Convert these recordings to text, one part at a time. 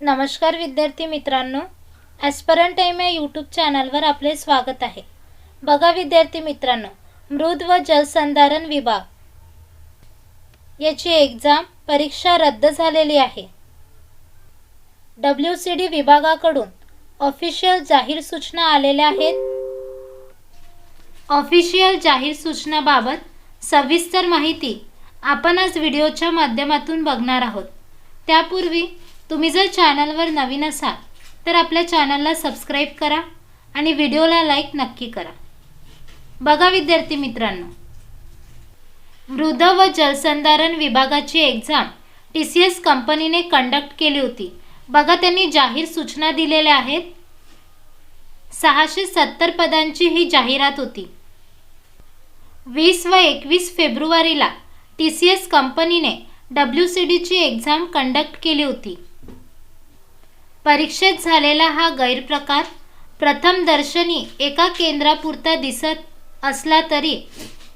नमस्कार विद्यार्थी मित्रांनो ॲस्परंट टाईम या यूट्यूब चॅनलवर आपले स्वागत आहे. बघा विद्यार्थी मित्रांनो मृद व जलसंधारण विभाग. याची एक्झाम परीक्षा रद्द झालेली आहे. डब्ल्यू सी डी विभागाकडून ऑफिशियल जाहीर सूचना आलेल्या आहेत. ऑफिशियल जाहीर सूचनाबाबत सविस्तर माहिती आपण आज व्हिडिओच्या माध्यमातून बघणार आहोत. त्यापूर्वी तुम्ही जर चॅनलवर नवीन असाल तर आपल्या चॅनलला सबस्क्राईब करा आणि व्हिडिओला लाईक नक्की करा. बघा विद्यार्थी मित्रांनो मृद व जलसंधारण विभागाची एक्झाम टी सी एस कंपनीने कंडक्ट केली होती. बघा त्यांनी जाहीर सूचना दिलेल्या आहेत. सहाशे सत्तर पदांची ही जाहिरात होती. वीस व एकवीस फेब्रुवारीला टी सी एस कंपनीने डब्ल्यू सी डीची एक्झाम कंडक्ट केली होती. परीक्षेत झालेला हा गैरप्रकार प्रथम दर्शनी एका केंद्रापुरता दिसत असला तरी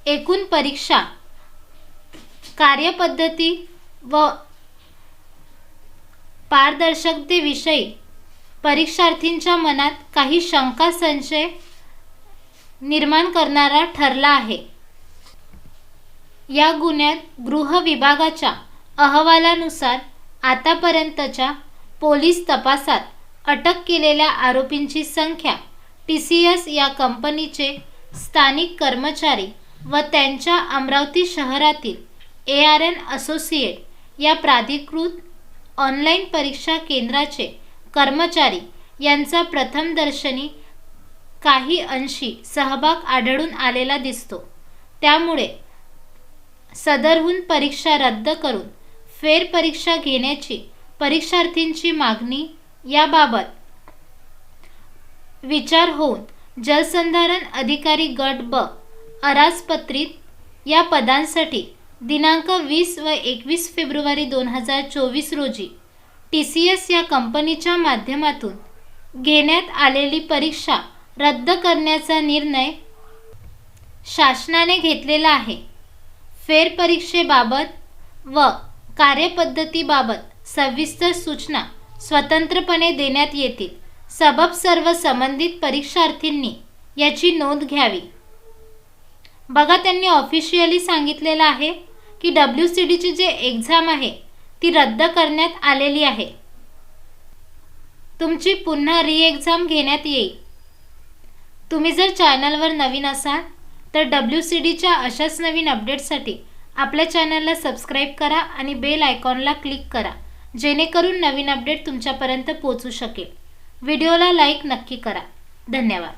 एकूण परीक्षा कार्यपद्धती व पारदर्शकतेविषयी परीक्षार्थींच्या मनात काही शंका संशय निर्माण करणारा ठरला आहे. या गुन्ह्यात गृह विभागाच्या अहवालानुसार आतापर्यंतच्या पोलीस तपासात अटक केलेल्या आरोपींची संख्या टी सी एस या कंपनीचे स्थानिक कर्मचारी व त्यांच्या अमरावती शहरातील ए आर एन असोसिएट या प्राधिकृत ऑनलाईन परीक्षा केंद्राचे कर्मचारी यांचा प्रथमदर्शनी काही अंशी सहभाग आढळून आलेला दिसतो. त्यामुळे सदरहून परीक्षा रद्द करून फेरपरीक्षा घेण्याची परीक्षार्थींची मागणी याबाबत. विचार होऊन जलसंधारण अधिकारी गट ब. अराजपत्रित या पदांसाठी दिनांक वीस व एकवीस फेब्रुवारी दोन हजार चोवीस रोजी टी सी एस या कंपनीच्या माध्यमातून घेण्यात आलेली परीक्षा रद्द करण्याचा निर्णय शासनाने घेतलेला आहे. फेरपरीक्षेबाबत व कार्यपद्धतीबाबत सविस्तर सूचना स्वतंत्रपणे देण्यात येतील. सबब सर्व संबंधित परीक्षार्थींनी याची नोंद घ्यावी. बघा त्यांनी ऑफिशियली सांगितलेलं आहे की डब्ल्यू सी डीची जे एक्झाम आहे ती रद्द करण्यात आलेली आहे. तुमची पुन्हा री एक्झाम घेण्यात येईल. तुम्ही जर चॅनलवर नवीन असाल तर डब्ल्यू सी डीच्या अशाच नवीन अपडेट्ससाठी आपल्या चॅनलला सबस्क्राईब करा आणि बेल आयकॉनला क्लिक करा. जेणेकरून नवीन अपडेट तुमच्यापर्यंत पोचू शकेल. व्हिडिओला लाईक नक्की करा. धन्यवाद.